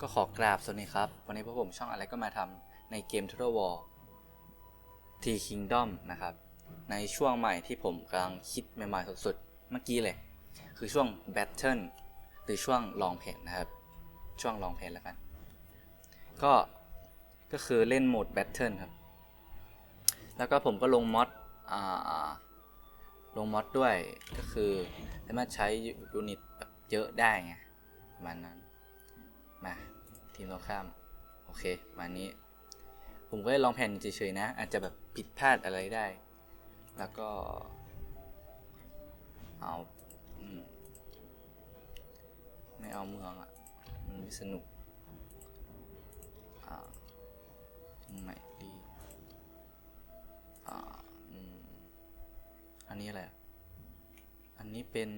ก็ขอกราบสวัสดีครับ วันนี้พวกผมช่องอะไรก็มาทำในเกม Total War T Kingdom นะครับ ในช่วงใหม่ที่ผมกำลังคิดใหม่ๆสุดๆ เมื่อกี้เลย คือช่วง Battle หรือช่วงลองเพนนะครับ ช่วงลองเพนแล้วกัน ก็ ก็คือเล่นโหมด Battle ครับ แล้วก็ผมก็ลงมอดอ่าลงมอดด้วย ก็คือสามารถใช้ยูนิตแบบเยอะได้ไงประมาณนั้นมา ทีมตรงข้าม โอเคมานี้ ผมก็ได้ลองแผนเฉยๆนะ อาจจะแบบผิดพลาดอะไรได้ แล้วก็ เอาอมไม่เอาเมืองอะ่ะมันไม่สนุกอ่าตรงไหนดีอ่าอันนี้อะไรอะอันนี้เป็น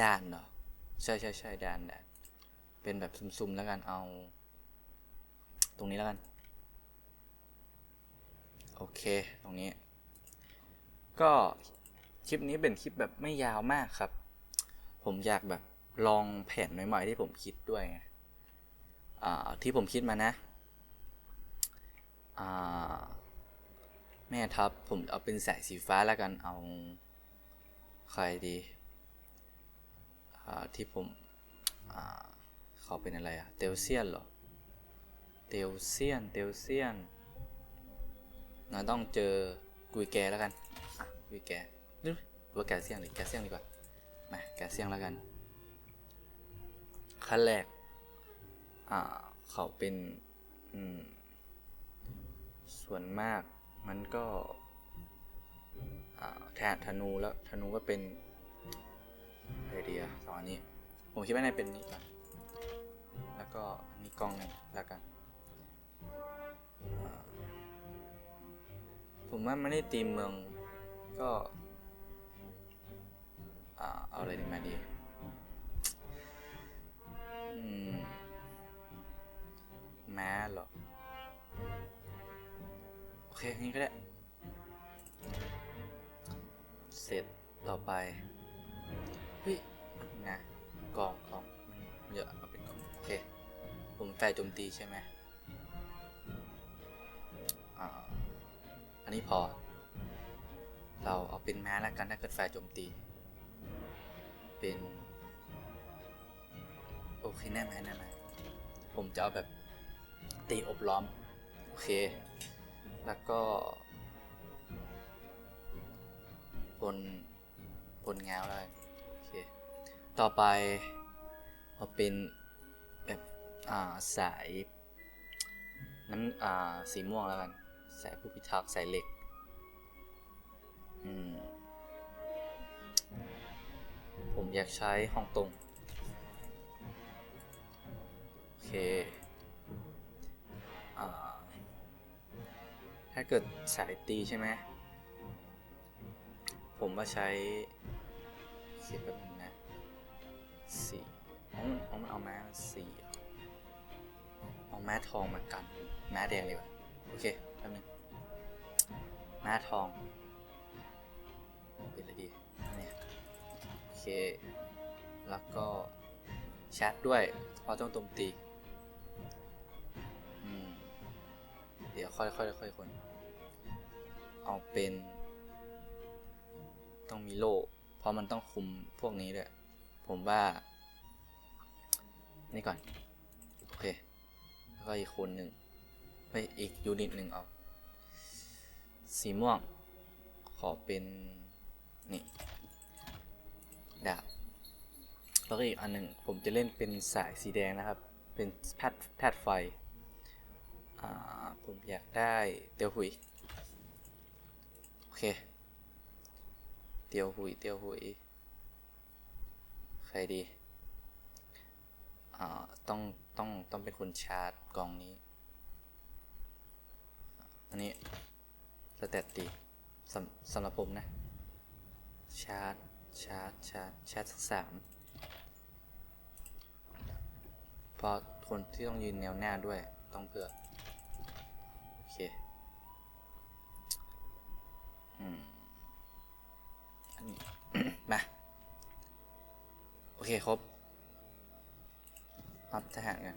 ด่านเหรอ ใช่ใช่ใช่ด่านด่าน เป็นแบบซุ่มๆแล้วกันเอา ตรงนี้แล้วกัน โอเค ตรงนี้ ก็คลิปนี้เป็นคลิปแบบไม่ยาวมากครับ ผมอยากแบบลองแผนใหม่ๆที่ผมคิดด้วยอ่าที่ผมคิดมานะอ่าแม่ทัพผมเอาเป็นสายสีฟ้าแล้วกันเอาใครดีที่ผมอ่า เขาเป็นอะไรอะเตลเซียนเหรอ เตลเซียน เตลเซียนงั้นต้องเจอกุยแกแล้วกัน อะ กุยแกหรือว่าแกเซียงหรือแกเซียงดีกว่า มา แกเซียงแล้วกัน ขั้นแรก อ่า เขาเป็น อืม ส่วนมากมันก็แทนธนูแล้วธนูก็เป็นไอเดียสองอันนี้ ผมคิดว่าน่าเป็นนี้ก่อน ก็อันนี้กล้องหนึงแล้วกัน ผมว่าไม่ได้ตีเมืองก็เอาอะไรดีมาดีมแม้หรอ โอเค งี้ก็ได้ เสร็จต่อไปเฮ้ยนะกล่องกล่องเยอะ ผมแฟร์โจมตีใช่ไหมอ่าอันนี้พอ เราเอาเป็นแม้แล้วกันถ้าเกิดแฟร์โจมตี เป็น โอเคแน่ไหมแน่ไหมผมจะเอาแบบตีอบล้อม โอเค แล้วก็บนบนแงวเลยโอเค ต่อไปเอาเป็น สายน้ำสีม่วงแล้วกัน สายผู้พิทักษ์สายเหล็กผมอยากใช้ห้องตรง โอเคอถ้าเกิดสายตีใช่ไหม ผมว่าใช้เสียแบบนึงนะสี่มันเอาม้สี่ แม้ทองมากันแม้แดงเลยว่ะโอเคแป๊บนึงแม้ทองเป็นอะไรดีเนี่ยโอเค แล้วก็แชทด้วยเพราะต้องโจมตีอืมเดี๋ยวค่อยค่อยค่อยคนเอาเป็นต้องมีโล่เพราะมันต้องคุมพวกนี้ด้วย ผมว่า นี่ก่อน ก็อีกคนหนึ่งไปอีกยูนิตหนึ่งเอาสีม่วง ขอเป็น นี่ดาบแล้วก็อีกอันหนึ่งผมจะเล่นเป็นสายสีแดงนะครับ เป็นแพทแพทไฟ ผมอยากได้เตียวหุย โอเค เตียวหุย เตียวหุย ใครดี ต้อง ต้องต้องเป็นคนชาร์จกองนี้ อันนี้สเตตดีสำสำหรับผมนะ ชาร์จ ชาร์จ ชาร์จ ชาร์จสักสามพราะคนที่ต้องยืนแนวหน้าด้วยต้องเพื่อ โอเค อืม อันนี้ มา โอเค ครบ อัพทหารกัน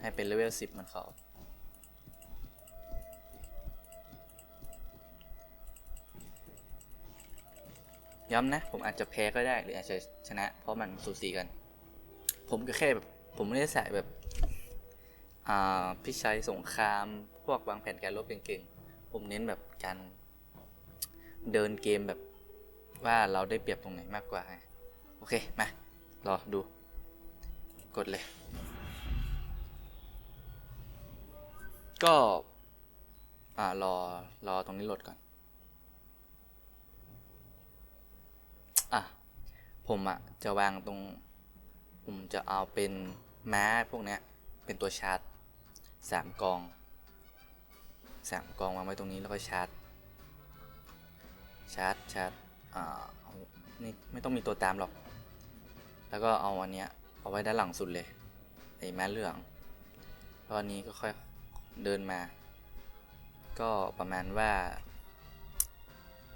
ให้เป็นเลเวลสิบมันเขาย้ำนะ ผมอาจจะแพ้ก็ได้หรืออาจจะชนะ เพราะมันสูสีกัน ผมก็แค่แบบ ผมไม่ได้ใส่แบบ อ่าพิชัยสงคราม พวกวางแผนการรบเก่งๆ ผมเน้นแบบการเดินเกมแบบว่าเราได้เปรียบตรงไหนมากกว่าไงโอเค มา รอดู กดเลย ก็ อ่ารอ รอตรงนี้โหลดก่อน อะ ผมอะ จะวางตรง ผมจะเอาเป็นม้าพวกเนี้ย เป็นตัวชาร์จสามกองสามกองวางไว้ตรงนี้แล้วก็ชาร์จ ชาร์จ ชาร์จ อ่าเอาไม่ไม่ต้องมีตัวตามหรอก แล้วก็เอาอันเนี้ยเอาไว้ด้านหลังสุดเลยไอ้แม้เหลืองแล้วอันนี้ก็ค่อยเดินมา ก็ประมาณว่า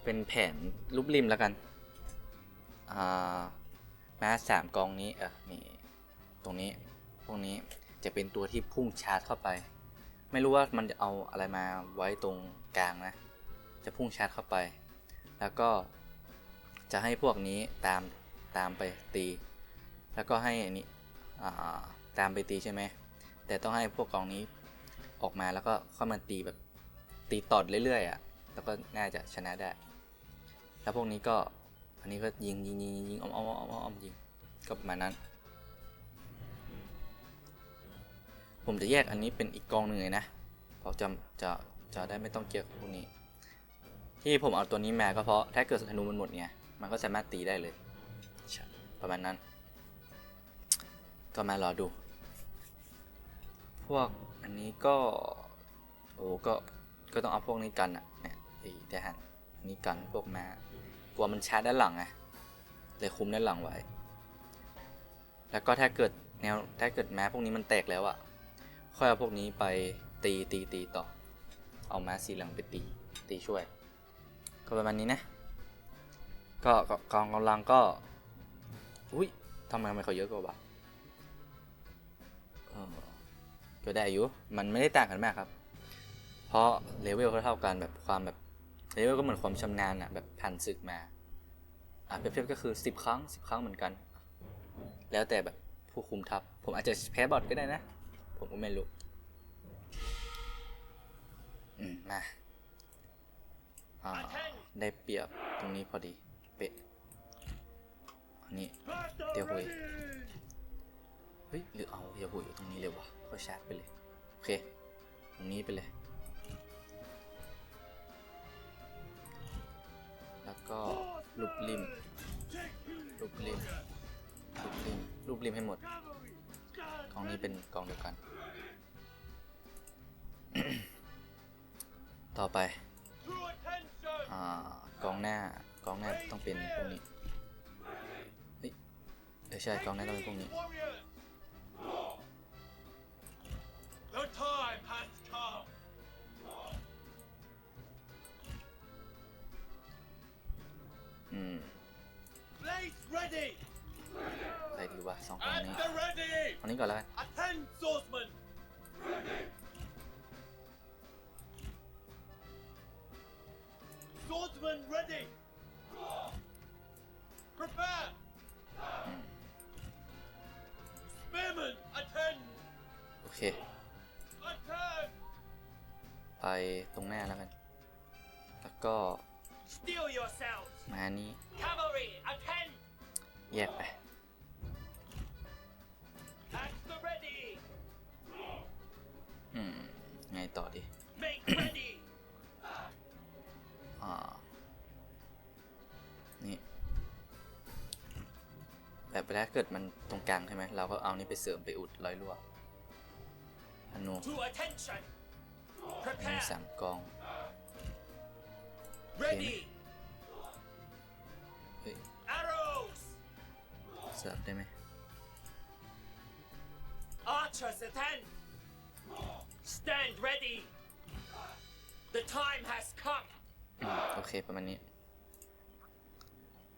เป็นแผนรูปริมแล้วกันอ่าแม้สามกองนี้เออนี่ตรงนี้พวกนี้จะเป็นตัวที่พุ่งชาร์จเข้าไป ไม่รู้ว่ามันจะเอาอะไรมาไว้ตรงกลางนะ จะพุ่งชาร์จเข้าไป แล้วก็จะให้พวกนี้ตามตามไปตี แล้วก็ให้อันนี้ตามไปตีใช่ไหม แต่ต้องให้พวกกองนี้ออกมาแล้วก็เข้ามาตีแบบตีตอดเรื่อยๆอะ่ะ แล้วก็น่าจะชนะได้ แล้วพวกนี้ก็อันนี้ก็ยิงยิงยิงยิงอ้อมอ้อมอ้อมอ้อมยิงก็ประมาณนั้น ผมจะแยกอันนี้เป็นอีกกองหนึ่งเลยนะเพราะจะจะจะได้ไม่ต้องเกี่ยวกับพวกนี้ ที่ผมเอาตัวนี้มาก็เพราะถ้าเกิดธนูมันหมดเนี่ยมันก็สามารถตีได้เลยประมาณนั้น ก็มารอดู พวกอันนี้ก็โอ้ก็ก็ต้องเอาพวกนี้กันอะเนี่ยไอ้ทหารนนี้กันพวกมากลัวมันชาร์จด้านหลังไงเลยคุมด้านหลังไว้ แล้วก็ถ้าเกิดแนวถ้าเกิดแม้พวกนี้มันแตกแล้วอะค่อยเอาพวกนี้ไปตีตีตีต่อ เอาม้าสีเหลืองไปตีตีช่วย ก็ประมาณนี้นะ ก็กองกำลังก็ อุ้ยทำไมทำไมเขาเยอะกว่าวะ ก็ได้อยู่ มันไม่ได้ต่างกันมากครับ เพราะเลเวลเขาเท่ากันแบบความแบบเลเวลก็เหมือนความชำนาญอะแบบผ่านศึกมาอะเปรียบเทียบก็คือ 10 ครั้ง 10 ครั้งเหมือนกัน แล้วแต่แบบผู้คุมทัพ ผมอาจจะแพ้บอทก็ได้นะ ผมก็ไม่รู้อืมมาอ่าได้เปรียบตรงนี้พอดี เป๊ะอันนี้เดี๋ยวหุยเฮ้ยหรือเอาเดี๋ยวหุยตรงนี้เลยวะ ก็ชาร์จไปเลย โอเค ตรงนี้ไปเลย แล้วก็รูปริมรูปริมรูปริมรูปริมให้หมดกองนี้เป็นกองเดียวกัน ต่อไปอกองหน้ากองหน้าต้องเป็นพวกนี้เฮ้ยเออใช่กองหน้าต้องเป็นพวกนี้ The time has come. อืม Place ready. ใครดีวะสองกอง At นี้ the ready. กองนี้ก่อนแล้วกัน Attend, swordsman. Swordsman ready. Prepare. Spearman, attend. โอเค Attend. ไปตรงหน้าแล้วกัน แล้วก็ Steel yourselves. มานี้ Cavalry, attend. แยกไป At the ready. อืม ไงต่อดี Make ready. อ่านี่แบบถ้าเกิดมันตรงกลางใช่ไหม เราก็เอานี่ไปเสริมไปอุดรอยรั่วธนู To attention. มี Prepare. สามกอง Ready. เฮ้ย Arrows. เสิร์ฟได้ไหม Archers attend. Stand ready. The time has come. อืมโอเค ประมาณนี้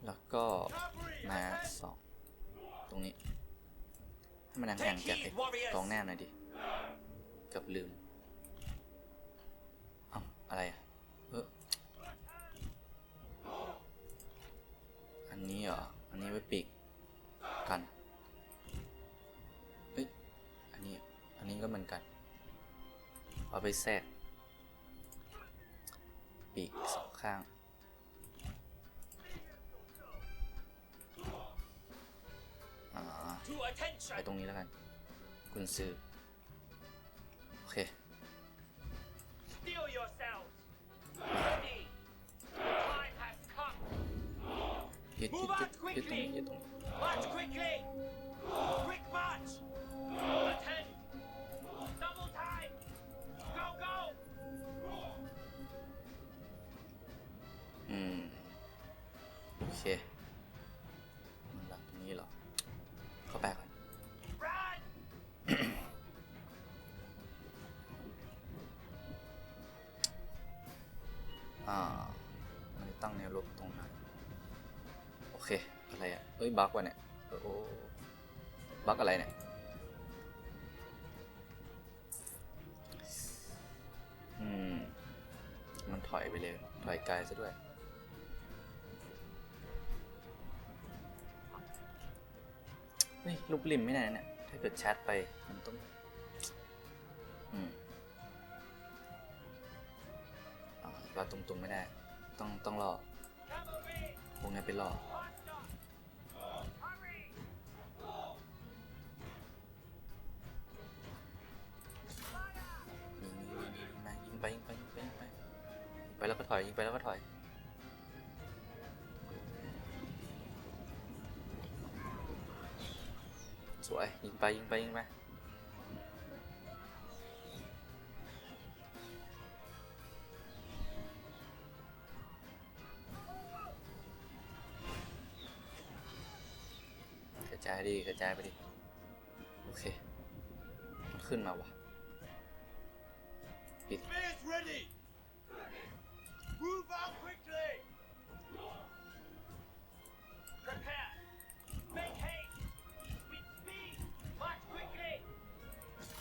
แล้วก็ Cavalry มา attend. สองตรงนี้มันห่างๆจากไอ้กองแนบหน่อยดิเกับลืมเอะไรอะเอออันนี้เหรอ อันนี้ไว้ปีกกันเฮ้ย อันนี้ อันนี้ก็เหมือนกัน เอาไปแทรกปีกสองข้างอ่า To ไปตรงนี้แล้วกัน กุญซื้อโอเค Steel yourselves. Ready. The time has come. ยึดยึ Move ดยึ out ดยึดตรงนี้ quickly. ยึดตรงนี้ March quickly. Quick march. Attend. เอ้ยบั๊กวะเนี่ยโอ้บั๊กอะไรเนี่ยอืมมันถอยไปเลย ถอยไกลซะด้วย เฮ้ยลูกริมไม่ได้นะเนี่ยถ้าเกิดแชทไป มันต้อง อืมอ่าเราตรงๆไม่ได้ ต้องต้องรอพวงนี้ไปรอ ถอยยิงไปแล้วก็ถอยสวยยิงไปยิงไปยิงไปกระจายดิกระจายไปดิโอเคมันขึ้นมาวะปิด Spears ready. Move out quickly. Prepare. Make haste. With speed. March quickly.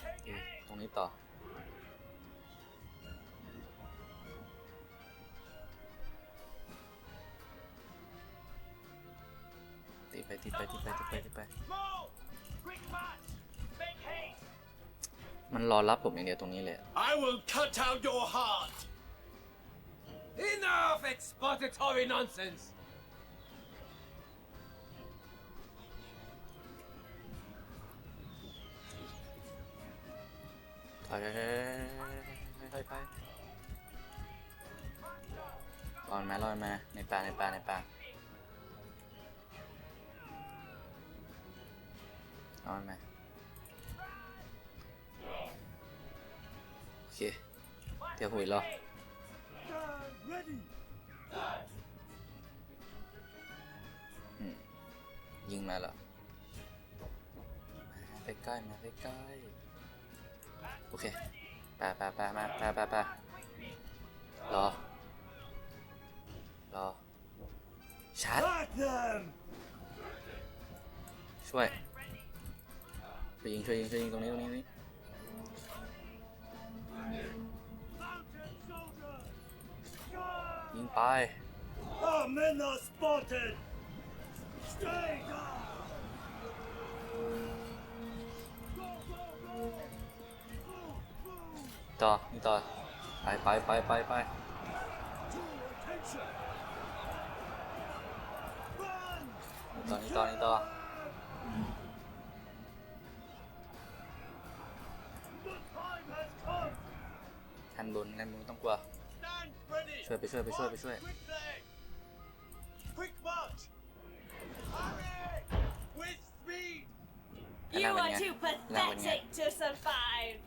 Take เอ๊ะ aim. ตรงนี้ต่อ ตีไปตีไปตีไปตีไปตีไป Move. Quick march. Make haste. มันรอรับผมอย่างเดียวตรงนี้เลยอะ I will cut out your heart. Enough expository nonsense! ถอยถอยถอยถอยถอยรอน ยวหุยรอ Ready. อืมยิงมาเหรอมาไปใกล้มาไปใกล้โอเคไปไปไปมาไปไปไปรอ รอชาร์จ Back them. ช่วย ช่วยยิงช่วยยิงช่วยยิงตรงนี้ตรงนี้ตรงนี้ ไป Our men are spotted. Stay down. Go, go, go. Move, move. ต่อนี่ต่อไปไปไปไปไป To attention. Run. นี่ต่อนี่ต่อนี่ต่อ The time has come. ทันบนทันบนไม่ต้องกลัว Stand ready. ช่วยไปช่วยไปช่วยไปช่วย March quickly. Quick march. Hurry. With speed. And You now are when too you- now when you- pathetic to survive.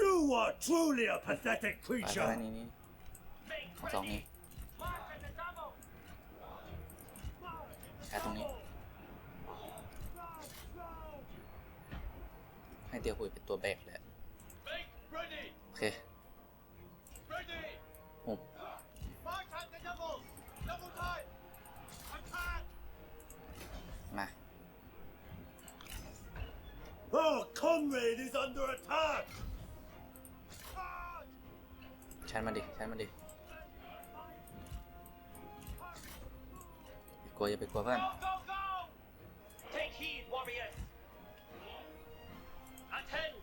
You are truly a pathetic ไปไปไปนี่นี่ Make ของสองนี้ March at the double. แค่ตรงนี้ ให้เตียวหุยเป็นตัวแบกเลย Make ready. โอเค Ready. comrade is under attack! Charge! ใช้มันดิใช้มันดิอย่ากลัวอย่าไปกลัวเพื่อน Go, go, go! Take heed, warriors! Attend!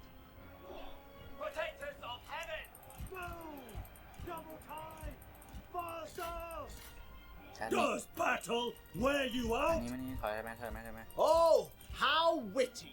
Protectors of heaven! Move! Double time! Faster! ใช้นี่ Does battle wear you อัน out? นี้มันนี่ถอยได้ไหมถอยได้ไหมถอยได้ไหม Oh, how witty!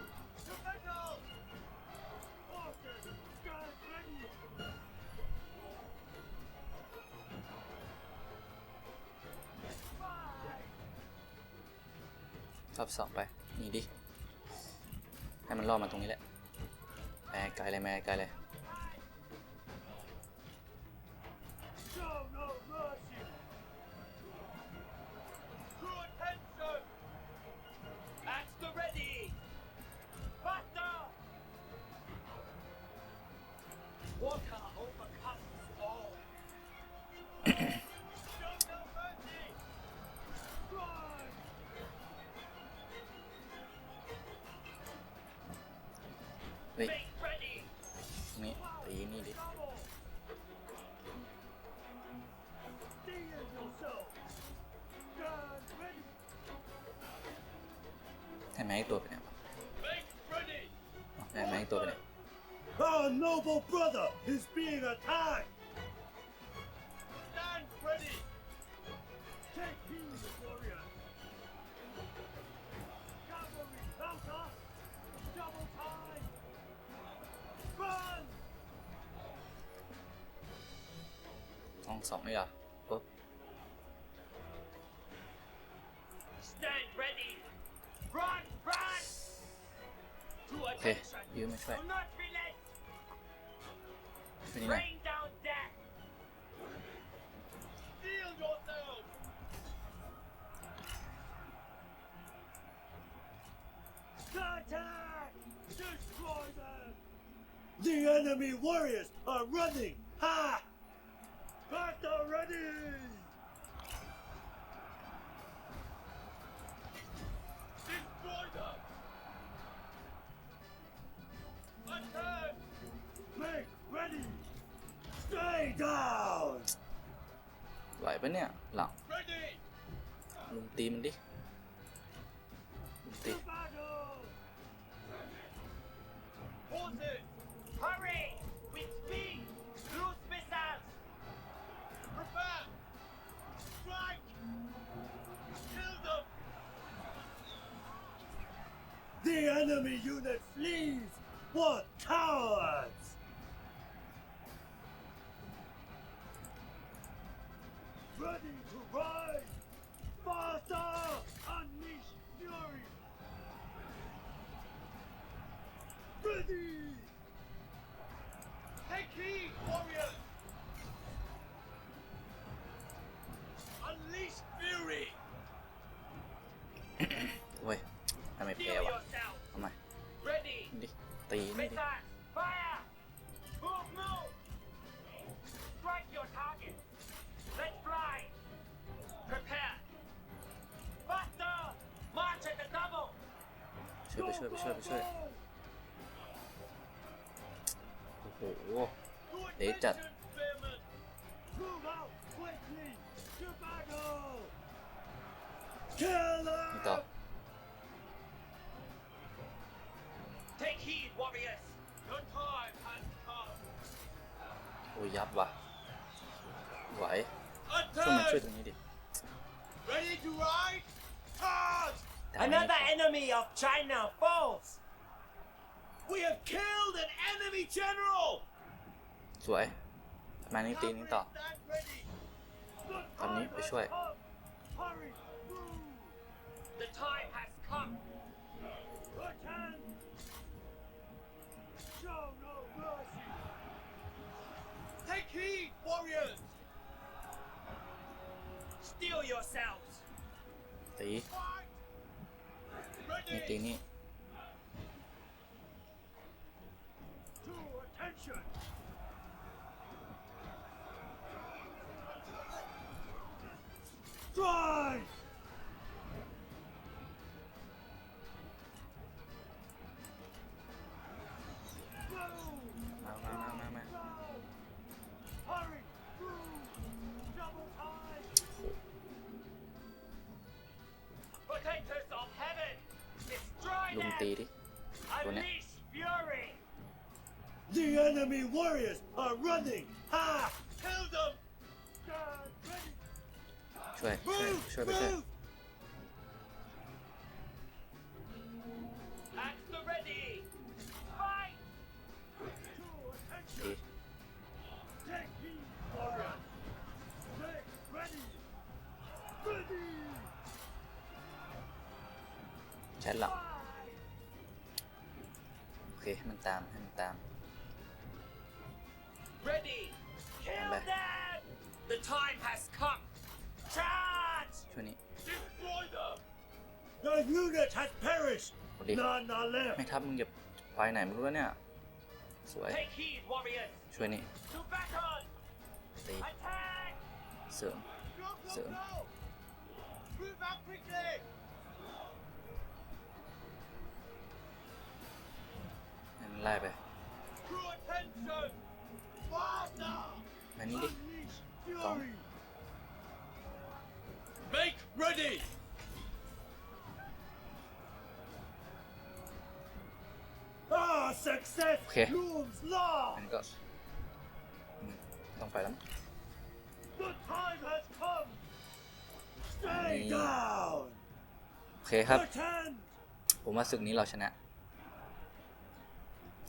รอบสองไป นี่ดิ ให้มันรอดมาตรงนี้แหละแม่ไกลเลยแม่ไกลเลย เฮ้ย Make ready! ตรงนี้ตีนี่ดิ Double! Steal yourself! Stand ready! ให้แม่อีกตัวไปไหนวะ Make ready! อ๋อให้แม่อีกตัวไปไหน Our noble brother is being attacked! ต้องสองนี่เหรอปุ๊บ Stand ready! Run! Run! To โอเค attention! ยืมมาช่วย Do not relent! ช่วยนี่หน่อย Rain down death! Steel yourselves! Attack! Destroy them! The enemy warriors are running! Ha! At the ready! Destroy them! Attack! Make ready! Stay down! ไหวปะเนี่ย หลังลุมตีมันดิ enemy unit flees! What cowards! โอ้โห To Để chặt. attention, spearmen! Move out quickly! To battle! Kill นี่ต่อ them! Take heed, warriors! Your time has come! โอ้ยยับว่ะ ไหว ช่วยมันช่วย Attack! ตรงนี้ดิ Ready to ride? Charge! ดาเมจ Another enemy of China falls! We have killed an enemy general! สวยมานี่ตีนี้ต่อตอนนี้ไปช่วย The time has come. Return. No mercy. Take heed, warriors. Steel yourselves. attention! Strike! Move! มามามามามา Go! Hurry! Move! Double time! Protectors of heaven! Destroy ลุม them! ตีดิ The enemy warriors are running! Ha! Kill them! Stand ready! ช่วยช่วย Move! ช่วยไปช่วย Move! At the ready! Fight! To ตี attention! Take heed, warriors! Take ready! Ready! แชทหลัง Fight! Ready! Kill Come back. them! The time has come! Charge! ช่วยนี้ Destroy them! The unit has perished! Ready. None are left! ไม่ทับมึงจะไปไหนไม่รู้แล้วเนี่ย สวย Take heed, warriors! ช่วยนี่ To battle! ตี Attack! เสริม Go, go, Sir. go! Move out quickly! ให้มันไล่ไป Crew attention! Faster! อันนี้ดิ Unleash Come. fury! Make ready! Ah, success Okay. looms อัน large! นี้ก็อืมต้องไปแล้วมั้ง The time has come! Stay Hey. down! โอเคครับ Attend! ผมว่าศึกนี้เราชนะ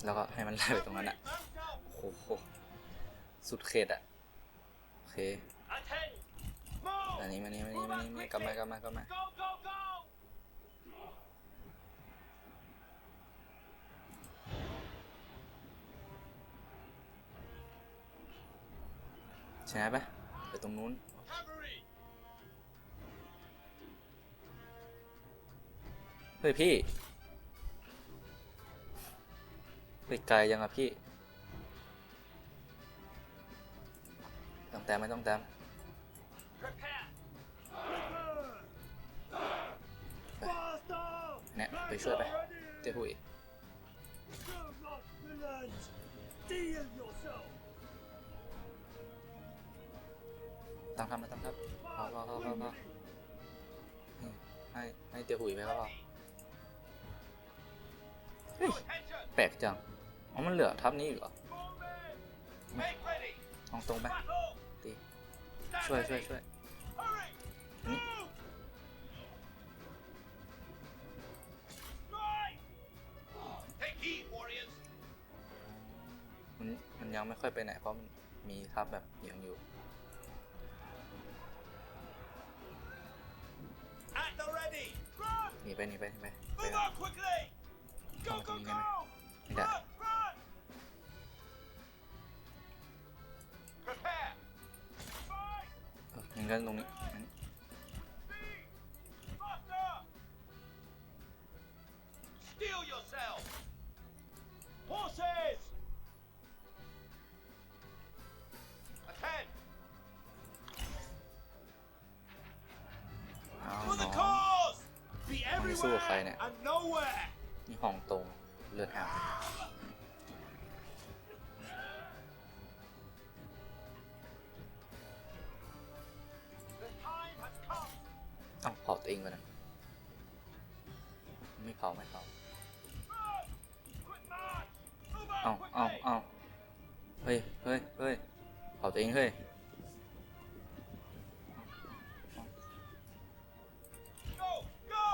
แล้วก็ให้มันไล่ไปตรงนั้นอะ Mount up! โอ้โห สุดเขตอะโอเค Attend! Move! อันนี้มานี่มานี่มานี่มานี่กลับมากลับมากลับมา Go, go, go! ชนะปะไปตรงนู้น Cavalry! เฮ้ยพี่เฮ้ยไกลยังอะพี่ ต้องแต้มไม่ต้องแต้มเนี่ยไปช่วยไปเจ้าหุยตั้งทำนะตั้งทำพอพอพอพอพอให้ให้เจ้าหุยไปก็พอ Crew attention! แปลกจังอ๋อมันเหลือทับนี้อีกเหรอตรงตรงไป ช่วยช่วยช่วยมันมันยังไม่ค่อยไปไหนเพราะมีทับแบบยังอยู่หนีไปหนีไปหนีไปไปตรงนี้ได้ไหมไม่ได้ กันตรงนี้งั้น Speed! Faster! Steel yourself! Horses! Attend! เอา For น้ the อง cause! Be Không đi xua everywhere khai nè. and nowhere! นี่ห้องตรง เลือดอาบ ฮ้ยเฮ้ยเฮ้ยเผาตัวเองเฮ้ย Go! Go!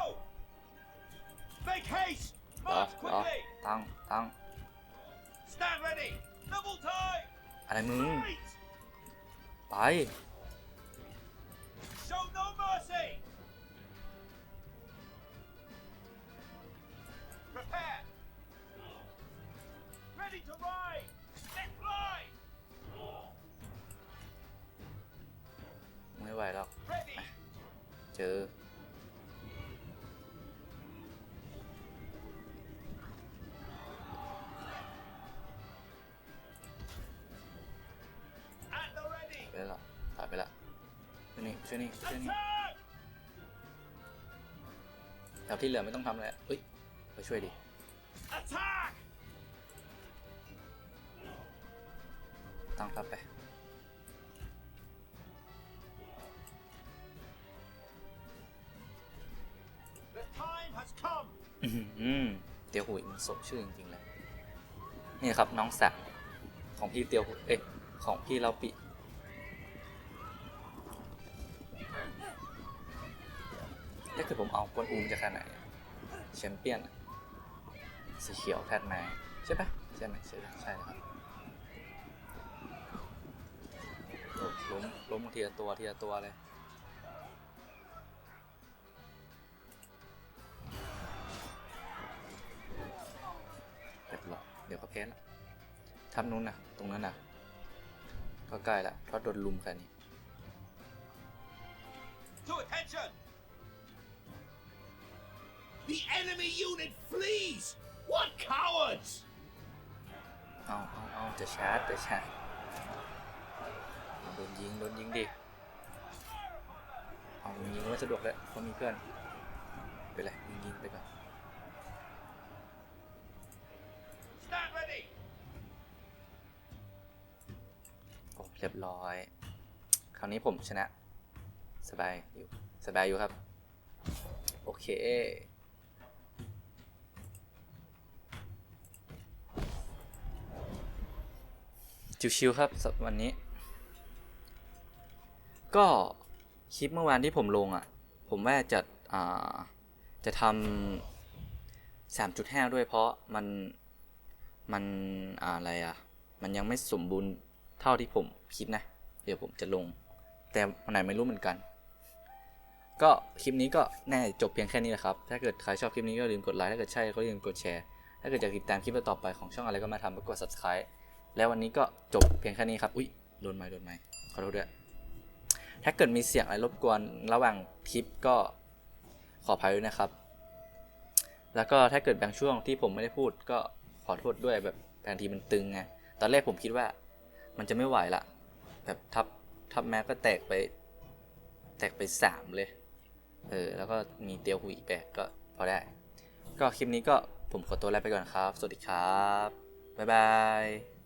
Make haste! เหรอ March เหรอ quickly! ตั้งตั้ง Stand ready! Double time! อะไรมึง Fight! ไป ไหวแล้ว Ready. เจอ At the ready. ไปแล้วเหรอถอยไปละช่วยนี่ช่วยนี่ช่วยนี่ Attack. แถวที่เหลือไม่ต้องทำอะไรเฮ้ยไปช่วยดิ Attack. ตั้งทับไป เตียวหุยมันสมชื่อจริงๆเลยนี่ครับน้องสาวของพี่เตียวเอ๊ะของพี่เราปิ ถ้าเกิดผมเอากวนอูมจะขนาดไหนแชมเปี้ยน สีเขียวแพทแมนใช่ปะใช่ไหมใช่ใช่ครับล้มล้มทีละตัวทีละตัวเลย เดี๋ยวก็แพ้ละทำนู้นนะตรงนั้นนะก็ใกล้ละเพราะโดนลุมแค่นี้ To attention. The enemy unit flees! What cowards! เอาเอาเอาจะชาร์จจะชาร์จโดนยิงโดนยิงดิเอายิงไม่สะดวกแล้วเพราะมีเพื่อนไปเลยยิงยิงไปก่อน เรียบร้อย คราวนี้ผมชนะ สบายอยู่ สบายอยู่ครับ โอเค ชิวๆครับสับวันนี้ ก็คลิปเมื่อวานที่ผมลงอะ ผมว่าจะาจะทำสามจุดห้าด้วยเพราะมันมันอ่าอะไรอะ มันยังไม่สมบูรณ์เท่าที่ผม คิดนะ เดี๋ยวผมจะลง แต่วันไหนไม่รู้เหมือนกัน ก็คลิปนี้ก็แน่จบเพียงแค่นี้แหละครับ ถ้าเกิดใครชอบคลิปนี้ก็อย่าลืมกดไลค์ ถ้าเกิดใช่ก็อย่าลืมกดแชร์ ถ้าเกิดอยากติดตามคลิปต่อไปของช่องอะไรก็มาทำก็กด subscribe แล้ววันนี้ก็จบเพียงแค่นี้ครับ อุ้ยโดนไหมโดนไหมขอโทษด้วย ถ้าเกิดมีเสียงอะไรรบกวนระหว่างคลิปก็ขออภัยด้วยนะครับ แล้วก็ถ้าเกิดบางช่วงที่ผมไม่ได้พูดก็ขอโทษด้วยแบบบางทีมันตึงไง ตอนแรกผมคิดว่ามันจะไม่ไหวละ แบบทับทับแม็กก็แตกไป แตกไปสามเลย เออ แล้วก็มีเตียวหุยแปกก็พอได้ ก็คลิปนี้ก็ผมขอตัวลาไปก่อนครับ สวัสดีครับ บ๊ายบาย